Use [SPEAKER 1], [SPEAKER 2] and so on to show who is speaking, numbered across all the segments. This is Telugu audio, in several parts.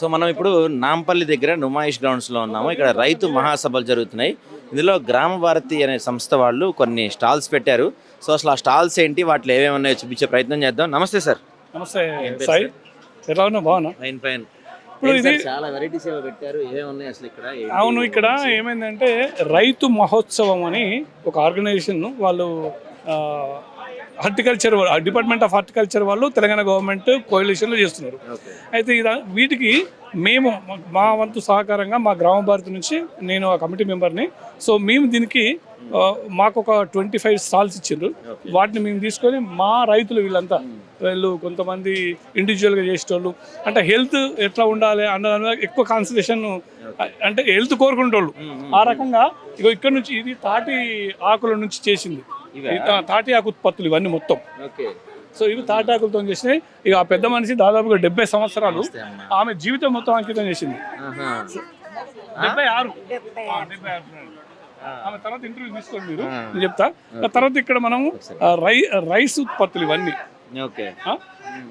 [SPEAKER 1] సో మనం ఇప్పుడు నాంపల్లి దగ్గర నుమాయిష్ గ్రౌండ్స్లో ఉన్నాము. ఇక్కడ రైతు మహాసభలు జరుగుతున్నాయి. ఇందులో గ్రామ భారతి అనే సంస్థ వాళ్ళు కొన్ని స్టాల్స్ పెట్టారు. సో అసలు ఆ స్టాల్స్ ఏంటి? వాటిలో ఏమేమి ఉన్నాయో చూపించే ప్రయత్నం చేద్దాం. నమస్తే సార్.
[SPEAKER 2] నమస్తే సాయి? ఎలా బాగున్నా
[SPEAKER 1] ఫైన్ ఫైన్
[SPEAKER 2] ఇప్పుడు ఇది
[SPEAKER 1] చాలా వెరైటీస్ ఏవో పెట్టారు. ఏమేమి ఉన్నాయి అసలు ఇక్కడ?
[SPEAKER 2] అవును ఇక్కడ ఏమైందంటే రైతు మహోత్సవం అని ఒక ఆర్గనైజేషన్ వాళ్ళు హార్టికల్చర్ డిపార్ట్మెంట్ ఆఫ్ హార్టికల్చర్ వాళ్ళు తెలంగాణ గవర్నమెంట్ కోalitionలో చేస్తున్నారు. అయితే ఇది వీటికి మేము మా వంతు సహకారంగా మా గ్రామ భారతి నుంచి నేను ఆ కమిటీ మెంబర్ని సో మేము దీనికి మాకు ఒక ట్వంటీ ఫైవ్ స్టాల్స్ ఇచ్చిండ్రు. వాటిని మేము తీసుకొని మా రైతులు వీళ్ళంతా వీళ్ళు కొంతమంది ఇండివిజువల్గా చేసేటోళ్ళు అంటే హెల్త్ ఎట్లా ఉండాలి అన్న దాని మీద ఎక్కువ కాన్సన్ట్రేషన్ అంటే హెల్త్ కోరుకునేటోళ్ళు. ఆ రకంగా ఇగో ఇక్కడ నుంచి ఇది తాటి ఆకుల నుంచి చేసింది.
[SPEAKER 1] ఇవా?
[SPEAKER 2] ఈ తా- తాటి ఆకు ఉత్పత్తులు ఇవన్నీ మొత్తం.
[SPEAKER 1] ఓకే.
[SPEAKER 2] సో ఇవి తాటి ఆకులతో చేసినాయి ఇక ఆ పెద్ద మనిషి దాదాపుగా డెబ్బై సంవత్సరాలు. ఆమె జీవితం మొత్తం అంకితం చేసింది. డెబ్బై ఆరు. ఆ, డెబ్బై ఆరు ఆమె తర్వాత ఇంటర్వ్యూ తీసుకోండి మీరు. నేను చెప్తా. తర్వాత ఇక్కడ మనము రై రైస్ ఉత్పత్తులు ఇవన్నీ.
[SPEAKER 1] ఓకే?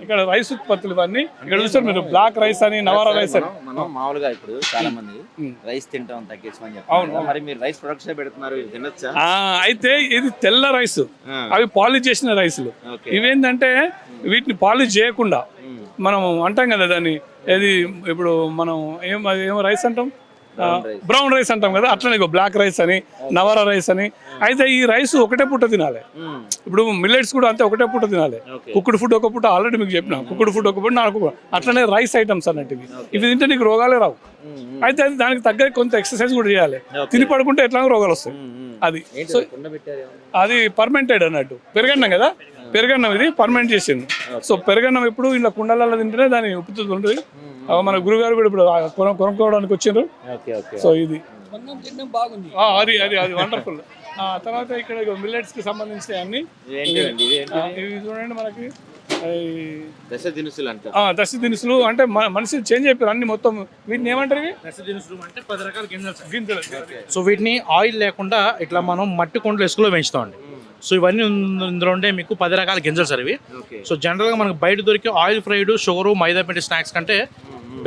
[SPEAKER 2] ఇక్కడ రైస్ ఉత్పత్తులు ఇవన్నీ. ఇక్కడ చూస్తారు మీరు బ్లాక్ రైస్ అని నవారా రైస్ అని.
[SPEAKER 1] మనం మామూలుగా ఇప్పుడు చాలా మంది రైస్ తింటాం తగ్గించమని
[SPEAKER 2] అవును,
[SPEAKER 1] మరి మీరు రైస్ ప్రొడక్ట్స్ పెడుతున్నారు? ఇది తినొచ్చా?
[SPEAKER 2] అయితే ఇది తెల్ల రైస్. అవి పాలిష్ చేసిన రైస్లు. ఇవేంటంటే వీటిని పాలిష్ చేయకుండా. మనం అంటాం కదా దాన్ని. ఏది ఇప్పుడు మనం ఏం ఏమో రైస్ అంటాం. బ్రౌన్ రైస్ అంటాం కదా అట్లనే బ్లాక్ రైస్ అని నవారా రైస్ అని. అయితే ఈ రైస్ ఒకటే పూట తినాలి. ఇప్పుడు మిల్లెట్స్ కూడా అంతే ఒకటే పూట తినాలి. కుక్కుడు ఫుడ్ ఒక పూట ఆల్రెడీ మీకు చెప్పిన కుక్కుడు ఫుడ్ ఒక పూట నాకు అట్లనే రైస్ ఐటమ్స్ అన్నట్టు ఇవి. తింటే నీకు రోగాలే రావు. అయితే దానికి తగ్గ కొంత ఎక్సర్సైజ్ కూడా చేయాలి. తిని పడుకుంటే ఎట్లా రోగాలు వస్తాయి. అది. సో
[SPEAKER 1] అది?
[SPEAKER 2] పర్మెంటెడ్ అన్నట్టు. పెరగన్నం కదా? పెరగన్నం ఇది పర్మనెంట్ చేసింది. సో పెరగన్నం ఎప్పుడు ఇలా కుండలలో తింటేనే దాని ఉప్పుతుంది ఉంటుంది. మన గురుగారు కూడా ఇప్పుడు కొనుక్కోవడానికి
[SPEAKER 1] ఓకే
[SPEAKER 2] సో ఇది. ఆ, అది అది అది వండర్ఫుల్. తర్వాత ఇక్కడ మిల్లెట్స్కి సంబంధించిన అన్ని. ఇవి చూడండి మనకి.
[SPEAKER 1] దశ దినుసులు అంట
[SPEAKER 2] ఆ, దశ దినుసులు అంటే మనిషి చేంజ్ అయిపోయారు అన్ని మొత్తం. వీటిని ఏమంటారు ఇవి?
[SPEAKER 3] దినుసులు అంటే పది రకాల గింజలు.
[SPEAKER 2] గింజలు.
[SPEAKER 3] సో వీటిని ఆయిల్ లేకుండా ఇట్లా మనం మట్టి కొండలు ఇసుకలో పెంచుతామండి సో ఇవన్నీ ఇందు- ఇందులో ఉండే మీకు పది రకాల గింజలు సార్ ఇవి. సో జనరల్గా మనకు బయట దొరికే ఆయిల్ ఫ్రైడ్ షుగరు మైదా పిండి స్నాక్స్ కంటే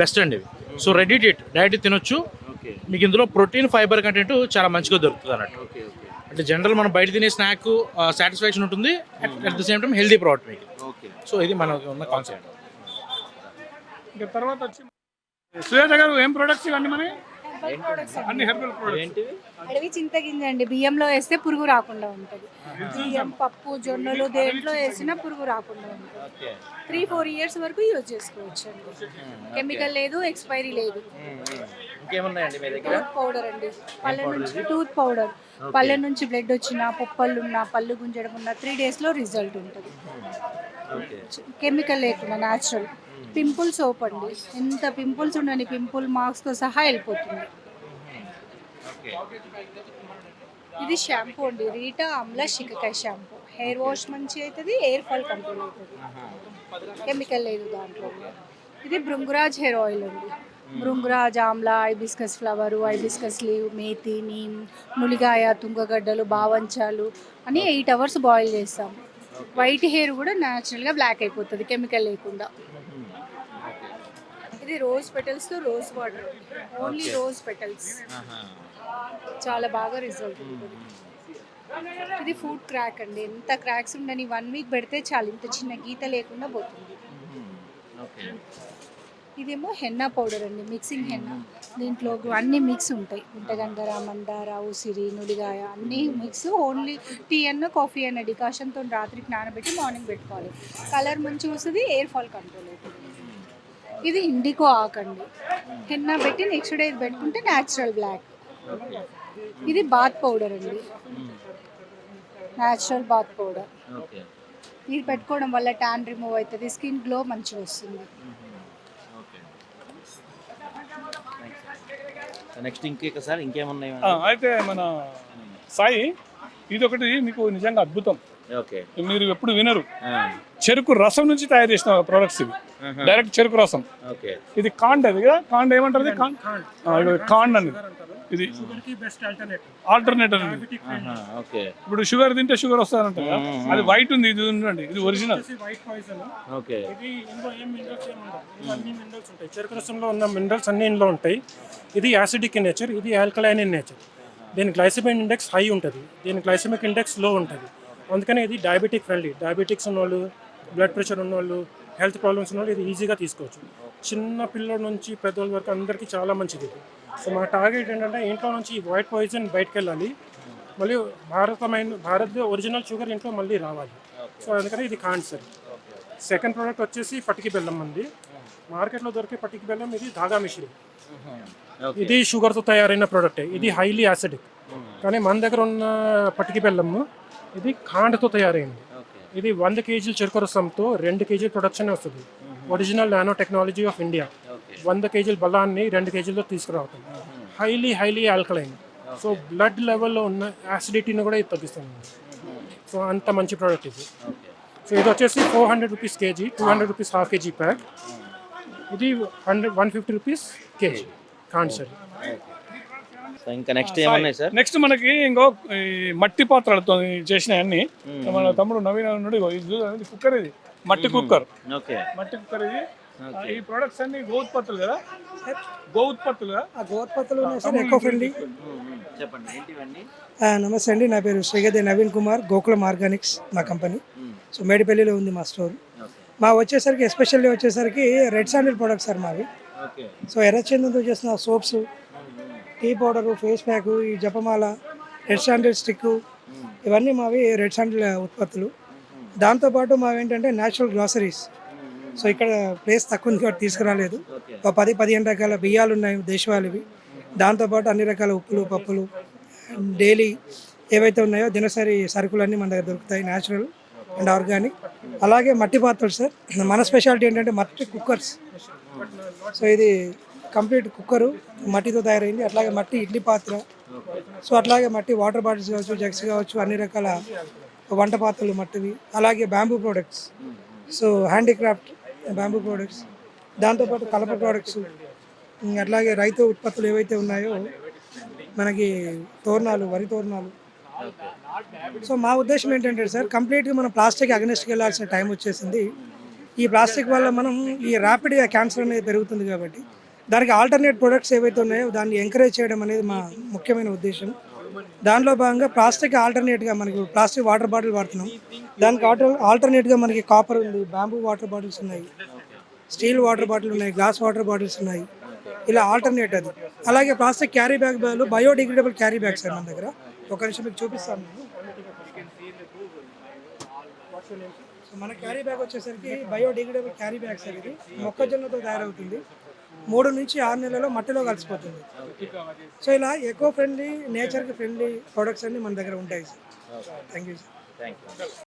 [SPEAKER 3] బెస్ట్ అండి ఇవి. So ready to eat direct తినొచ్చు.
[SPEAKER 1] ఓకే.
[SPEAKER 3] మీకు ఇందులో ప్రోటీన్ ఫైబర్ కంటెంట్ చాలా మంచిగా దొరుకుతుంది అన్నట్టు.
[SPEAKER 1] Okay okay.
[SPEAKER 3] అంటే జనరల్ మనం బయట తినే స్నాక్ సాటిస్ఫాక్షన్ ఉంటుంది. At the same time healthy product మీకు
[SPEAKER 1] ఓకే.
[SPEAKER 3] సో ఇది మనకు ఉన్న కాన్సెప్ట్.
[SPEAKER 2] ఇంకా తర్వాత వచ్చి సుజాత గారు ఏం ప్రొడక్ట్స్ ఇవన్నీ మన అన్ని హెర్బల్ ప్రొడక్ట్స్
[SPEAKER 1] ఏంటివి?
[SPEAKER 4] అడవి చింతగింజ అండి. బియ్యంలో వేస్తే పురుగు రాకుండా ఉంటుంది. బియ్యం పప్పు జొన్నలు దేంట్లో వేసినా పురుగు రాకుండా ఉంటుంది.
[SPEAKER 1] ఓకే.
[SPEAKER 4] త్రీ ఫోర్ ఇయర్స్ వరకు యూజ్ చేసుకోవచ్చు అండి కెమికల్ లేదు ఎక్స్పైరీ లేదు.
[SPEAKER 1] ఇంకేమున్నాయండి మీ దగ్గర?
[SPEAKER 4] టూత్ పౌడర్ అండి. పళ్ళ నుంచి టూత్ పౌడర్ పళ్ళ నుంచి బ్లడ్ వచ్చినా పొప్పళ్ళు ఉన్నా పళ్ళు గుంజడం ఉన్నా త్రీ డేస్లో రిజల్ట్ ఉంటుంది.
[SPEAKER 1] ఓకే.
[SPEAKER 4] కెమికల్ లేకుండా న్యాచురల్ పింపుల్ సోప్ అండి. ఎంత పింపుల్స్ ఉండని పింపుల్ మార్క్స్తో సహా వెళ్ళిపోతుంది. ఇది షాంపూ అండి. Reetha amla shikakai shampoo hair wash మంచి అవుతుంది హెయిర్ ఫాల్ కంట్రోల్ అవుతుంది కెమికల్ లేదు దాంట్లో. ఇది భృంగురాజ్ హెయిర్ ఆయిల్ అండి. Bhringraj amla hibiscus flower hibiscus leave methi neem నులిగాయ తుంగగడ్డలు బావంచాలు అని ఎయిట్ అవర్స్ బాయిల్ చేస్తాం. వైట్ హెయిర్ కూడా న్యాచురల్గా బ్లాక్ అయిపోతుంది కెమికల్ లేకుండా. ఇది rose పెటల్స్తో rose water. Only rose petals. చాలా బాగా రిజల్ట్ ఉంటుంది. ఇది ఫుడ్ క్రాక్ అండి. ఎంత క్రాక్స్ ఉండని వన్ వీక్ పెడితే చాలు. ఇంత చిన్న గీత లేకుండా పోతుంది. ఇదేమో హెన్నా పౌడర్ అండి. మిక్సింగ్ హెన్నా దీంట్లో అన్ని మిక్స్ ఉంటాయి. గుంటగంధర మందార ఉసిరి నులిగాయ అన్నీ మిక్స్ ఓన్లీ టీ అన్న కాఫీ అన్న డికాషన్తో రాత్రికి నానబెట్టి మార్నింగ్ పెట్టుకోవాలి. కలర్ మంచిగా వస్తుంది ఎయిర్ ఫాల్ కంట్రోల్ అవుతుంది. ఇది ఇండికో ఆకండి హెన్నా పెట్టి నెక్స్ట్ డే ఇది పెట్టుకుంటే న్యాచురల్ బ్లాక్ ఇది బాత్ పౌడర్ అండి. న్యాచురల్ బాత్ పౌడర్
[SPEAKER 1] ఓకే
[SPEAKER 4] ఇది పెట్టుకోవడం వల్ల ట్యాన్ రిమూవ్ అవుతుంది స్కిన్ గ్లో మంచిగా వస్తుంది.
[SPEAKER 1] నెక్స్ట్ ఇంకొక సార్ ఇంకేమున్నాయి?
[SPEAKER 2] అయితే మన సాయి ఇది ఒకటి మీకు నిజంగా అద్భుతం. మీరు ఎప్పుడు వినరు. చెరుకు రసం నుంచి తయారు చేసిన ప్రొడక్ట్స్ ఇవి. డైరెక్ట్ చెరుకు రసం.
[SPEAKER 1] ఓకే.
[SPEAKER 2] ఇది కాండ్ అది కదా? కాండ్ ఏమంటారు ఇది? కాండ్? ఆ, ఇగో కాండ్ అని ఇది
[SPEAKER 3] బెస్ట్ ఆల్టర్నేటివ్
[SPEAKER 2] ఆల్టర్నేటివ్
[SPEAKER 1] ఓకే.
[SPEAKER 2] ఇప్పుడు షుగర్ తింటే షుగర్ వస్తారంట అది వైట్ ఉంది ఇది ఉండండి. ఇది ఒరిజినల్
[SPEAKER 3] ఇది చెరుకు రసంలో ఉన్న మినరల్స్ అన్ని ఇందులో ఉంటాయి. ఇది యాసిడిక్ ఇన్ నేచర్ ఇది ఆల్కలైన్ ఇన్ నేచర్ దీని గ్లైసమిక్ ఇండెక్స్ హై ఉంటుంది. దీని గ్లైసమిక్ ఇండెక్స్లో ఉంటుంది. అందుకని ఇది డయాబెటిక్ ఫ్రెండ్లీ డయాబెటిక్స్ ఉన్నవాళ్ళు బ్లడ్ ప్రెషర్ ఉన్నవాళ్ళు హెల్త్ ప్రాబ్లమ్స్ ఉన్నవాళ్ళు ఇది ఈజీగా తీసుకోవచ్చు. చిన్న పిల్లల నుంచి పెద్దవాళ్ళ వరకు అందరికీ చాలా మంచిది సో మా టార్గెట్ ఏంటంటే ఇంట్లో నుంచి వైట్ పాయిజన్ బయటకు వెళ్ళాలి మళ్ళీ భారతమైన భారత్ ఒరిజినల్ షుగర్ ఇంట్లో మళ్ళీ రావాలి. సో అందుకని ఇది కాన్సర్ సెకండ్ ప్రోడక్ట్ వచ్చేసి పటికి బెల్లం ఉంది మార్కెట్లో దొరికే పటికి బెల్లం ఇది ధాగా మిశ్రీ. ఇది షుగర్తో తయారైన ప్రోడక్ట్ ఇది హైలీ యాసిడిక్ కానీ మన దగ్గర ఉన్న పటికి బెల్లము ఇది కాండతో తయారైంది. ఇది వంద కేజీల చెరుకు రసంతో రెండు కేజీల ప్రొడక్షన్ వస్తుంది. Original nano technology of India వంద కేజీల బలాన్ని రెండు కేజీలతో తీసుకురావటం. Highly highly alkaline so blood లెవెల్లో ఉన్న యాసిడిటీని కూడా ఇది తగ్గిస్తుంది. సో అంత మంచి ప్రోడక్ట్ ఇది. సో ఇది వచ్చేసి four hundred rupees KG two hundred rupees half KG pack ఇది hundred one fifty rupees KG. Cancer
[SPEAKER 1] so ఇంకా నెక్స్ట్ ఏమన్నాయి సార్
[SPEAKER 2] నెక్స్ట్ మనకి ఇంకో ఈ మట్టి పాత్రలతో చేసిన అన్ని మన తమ్ముడు నవీన ఉన్నాడు కుక్కర్ ఇది మట్టి కుక్కర్
[SPEAKER 1] ఓకే.
[SPEAKER 2] మట్టి కుక్కర్ ఇది. ఈ ప్రొడక్ట్స్ అన్ని గో ఉత్పత్తులు కదా? గో ఉత్పత్తులు కదా?
[SPEAKER 5] ఆ గోత్పత్తులు ఉన్నాయి సార్ ఎకో ఫ్రెండ్లీ
[SPEAKER 1] చెప్పండి?
[SPEAKER 5] నమస్తే అండి నా పేరు శ్రీగతి నవీన్ కుమార్ గోకులం ఆర్గానిక్స్ మా కంపెనీ. సో మేడిపల్లిలో ఉంది మా స్టోర్. మా వచ్చేసరికి ఎస్పెషల్లీ వచ్చేసరికి రెడ్ శాండిల్ ప్రొడక్ట్స్ సార్ మావి.
[SPEAKER 1] ఓకే.
[SPEAKER 5] సో ఎర్రచందంతో చేసిన soaps tea powder face pack ఈ జపమాల రెడ్ శాండిల్ స్టిక్ ఇవన్నీ మావి రెడ్ శాండిల్ ఉత్పత్తులు. దాంతోపాటు మావి ఏంటంటే న్యాచురల్ గ్రాసరీస్. సో ఇక్కడ ప్లేస్ తక్కువ ఉంది కాబట్టి తీసుకురాలేదు. ఒక పది పదిహేను రకాల బియ్యాలు ఉన్నాయి దేశవాళివి. దాంతోపాటు అన్ని రకాల ఉప్పులు పప్పులు డైలీ ఏవైతే ఉన్నాయో దినసరి సరుకులన్నీ మన దగ్గర దొరుకుతాయి న్యాచురల్ అండ్ ఆర్గానిక్. అలాగే మట్టి పాత్రలు సార్. మన స్పెషాలిటీ ఏంటంటే మట్టి కుక్కర్స్. సో ఇది కంప్లీట్ కుక్కరు మట్టితో తయారైంది. అట్లాగే మట్టి ఇడ్లీ పాత్ర. సో అట్లాగే మట్టి వాటర్ బాటిల్స్ కావచ్చు జగ్స్ కావచ్చు అన్ని రకాల వంట పాత్రలు మట్టివి. అలాగే bamboo products. So handicraft bamboo products. దాంతోపాటు కలప ప్రోడక్ట్స్. అట్లాగే రైతు ఉత్పత్తులు ఏవైతే ఉన్నాయో మనకి తోరణాలు వరి తోరణాలు. సో మా ఉద్దేశం ఏంటంటే సార్ కంప్లీట్గా మనం ప్లాస్టిక్ అగ్నెస్ట్కి వెళ్ళాల్సిన టైం వచ్చేసింది. ఈ ప్లాస్టిక్ వల్ల మనం ఈ ర్యాపిడ్గా క్యాన్సర్ అనేది పెరుగుతుంది కాబట్టి దానికి ఆల్టర్నేట్ ప్రొడక్ట్స్ ఏవైతే ఉన్నాయో దాన్ని ఎంకరేజ్ చేయడం అనేది మా ముఖ్యమైన ఉద్దేశం. దానిలో భాగంగా ప్లాస్టిక్ ఆల్టర్నేట్గా మనకి ప్లాస్టిక్ వాటర్ బాటిల్ వాడుతున్నాం. దానికి ఆల్టర్ ఆల్టర్నేట్గా మనకి కాపర్ ఉంది బ్యాంబూ వాటర్ బాటిల్స్ ఉన్నాయి స్టీల్ వాటర్ బాటిల్ ఉన్నాయి గ్లాస్ వాటర్ బాటిల్స్ ఉన్నాయి. ఇలా ఆల్టర్నేట్ అది. అలాగే ప్లాస్టిక్ క్యారీ బ్యాగ్ బదులు బయోడిగ్రేడబుల్ క్యారీ బ్యాగ్స్ సార్ మన దగ్గర. ఒక నిమిషం మీకు చూపిస్తాను. నేను మన క్యారీ బ్యాగ్ వచ్చేసరికి బయోడిగ్రేడబుల్ క్యారీ బ్యాగ్ సార్ మొక్కజొన్నతో తయారవుతుంది. మూడు నుంచి ఆరు నెలల్లో మట్టిలో కలిసిపోతుంది. సో ఇలా ఎకో ఫ్రెండ్లీ నేచర్కి ఫ్రెండ్లీ ప్రొడక్ట్స్ అన్ని మన దగ్గర ఉంటాయి సార్ థ్యాంక్ యూ సార్